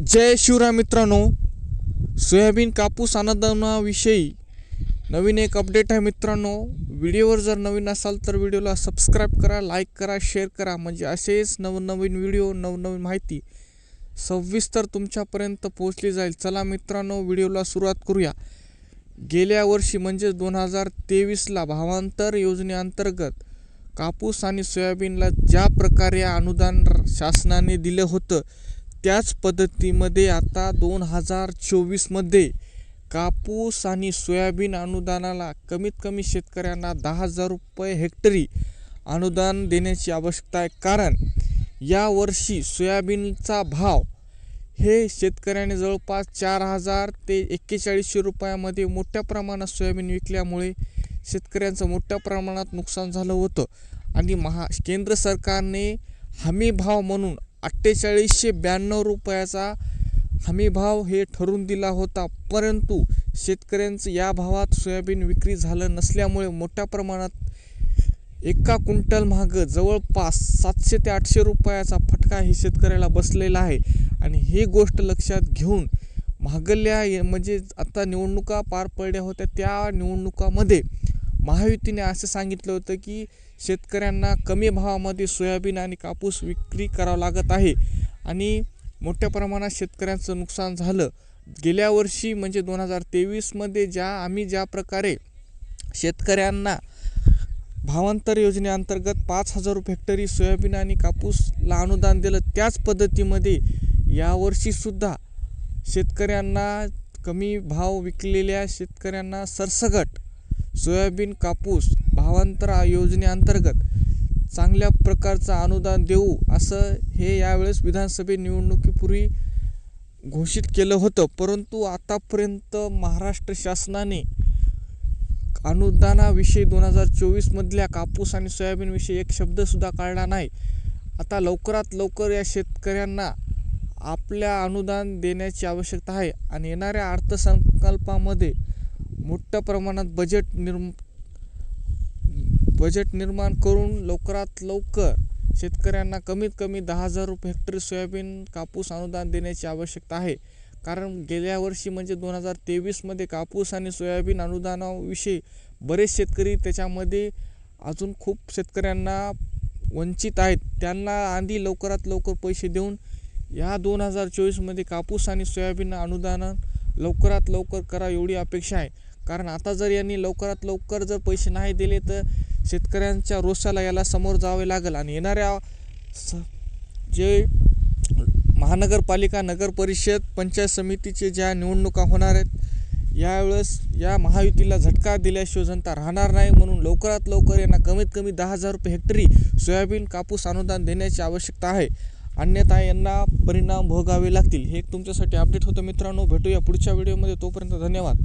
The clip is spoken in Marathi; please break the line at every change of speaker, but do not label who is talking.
जय शिवराय मित्रांनो सोयाबीन कापूस अनुदानाविषयी नवीन एक अपडेट आहे मित्रांनो. व्हिडिओवर जर नवीन असाल तर व्हिडिओला सबस्क्राईब करा लाईक करा शेअर करा. म्हणजे असेच नवनवीन व्हिडिओ नवनवीन माहिती सविस्तर तुमच्यापर्यंत पोहोचली जाईल. चला मित्रांनो व्हिडिओला सुरुवात करूया. गेल्या वर्षी म्हणजे दोन हजार तेवीसला भावांतर योजनेअंतर्गत कापूस आणि सोयाबीनला ज्या प्रकारे अनुदान शासनाने दिलं होतं त्याच पद्धतीमध्ये आता दोन हजार चोवीसमध्ये कापूस आणि सोयाबीन अनुदानाला कमीत कमी शेतकऱ्यांना दहा हजार रुपये हेक्टरी अनुदान देण्याची आवश्यकता आहे. कारण यावर्षी सोयाबीनचा भाव हे शेतकऱ्याने जवळपास चार हजार ते एक्केचाळीसशे रुपयामध्ये मोठ्या प्रमाणात सोयाबीन विकल्यामुळे शेतकऱ्यांचं मोठ्या प्रमाणात नुकसान झालं होतं. आणि महा केंद्र सरकारने हमी भाव म्हणून अठ्ठेचाळीसशे ब्याण्णव रुपयाचा हमी भाव हे ठरवून दिला होता. परंतु शेतकऱ्यांचं या भावात सोयाबीन विक्री झालं नसल्यामुळे मोठ्या प्रमाणात एका क्विंटल मागं जवळपास सातशे ते आठशे रुपयाचा फटका हे शेतकऱ्याला बसलेला आहे. आणि ही गोष्ट लक्षात घेऊन महागल्या म्हणजे आता निवडणुका पार पडल्या होत्या त्या निवडणुकामध्ये महायुतीने असं सांगितलं होतं की शेतकऱ्यांना कमी भावामध्ये सोयाबीन आणि कापूस विक्री करावं लागत आहे. आणि मोठ्या प्रमाणात शेतकऱ्यांचं नुकसान झालं. गेल्या वर्षी म्हणजे दोन हजार तेवीसमध्ये ज्या आम्ही ज्या प्रकारे शेतकऱ्यांना भावांतर योजनेअंतर्गत पाच हजार रुपये हेक्टरी सोयाबीन आणि कापूसला अनुदान दिलं त्याच पद्धतीमध्ये यावर्षीसुद्धा शेतकऱ्यांना कमी भाव विकलेल्या शेतकऱ्यांना सरसगट सोयाबीन कापूस भावांतर योजनेअंतर्गत चांगल्या प्रकारचं अनुदान देऊ असं हे यावेळेस विधानसभे निवडणुकीपूर्वी घोषित केलं होतं. परंतु आतापर्यंत महाराष्ट्र शासनाने अनुदानाविषयी दोन हजार चोवीसमधल्या कापूस आणि सोयाबीनविषयी एक शब्दसुद्धा काढला नाही. आता लवकरात लवकर या शेतकऱ्यांना आपल्या अनुदान देण्याची आवश्यकता आहे आणि येणाऱ्या अर्थसंकल्पामध्ये मोठ्या प्रमाणात बजेट निर्म बजेट निर्माण करून लवकरात लवकर शेतकऱ्यांना कमीत कमी दहा हजार रुपये हेक्टरी सोयाबीन कापूस अनुदान देण्याची आवश्यकता आहे. कारण गेल्या वर्षी म्हणजे दोन हजार तेवीसमध्ये कापूस आणि सोयाबीन अनुदानाविषयी बरेच शेतकरी त्याच्यामध्ये अजून खूप शेतकऱ्यांना वंचित आहेत. त्यांना आधी लवकरात लवकर पैसे देऊन या दोन हजार चोवीसमध्ये कापूस आणि सोयाबीन अनुदान लवकरात लवकर करा एवढी अपेक्षा आहे. कारण आता जर यांनी लवकरात लवकर जर पैसे नाही दिले तर शेतकऱ्यांच्या रोषाला याला समोर जावे लागेल. आणि येणाऱ्या स जे महानगरपालिका नगर परिषद पंचायत समितीचे ज्या निवडणुका होणार आहेत यावेळेस या महायुतीला झटका दिल्याशिवाय जनता राहणार नाही. म्हणून लवकरात लवकर यांना कमीत कमी दहा हजार रुपये हेक्टरी सोयाबीन कापूस अनुदान देण्याची आवश्यकता आहे. अन्यथा यांना परिणाम भोगावे लागतील. हे एक तुमच्यासाठी अपडेट होतं मित्रांनो. भेटूया पुढच्या व्हिडिओमध्ये तोपर्यंत धन्यवाद.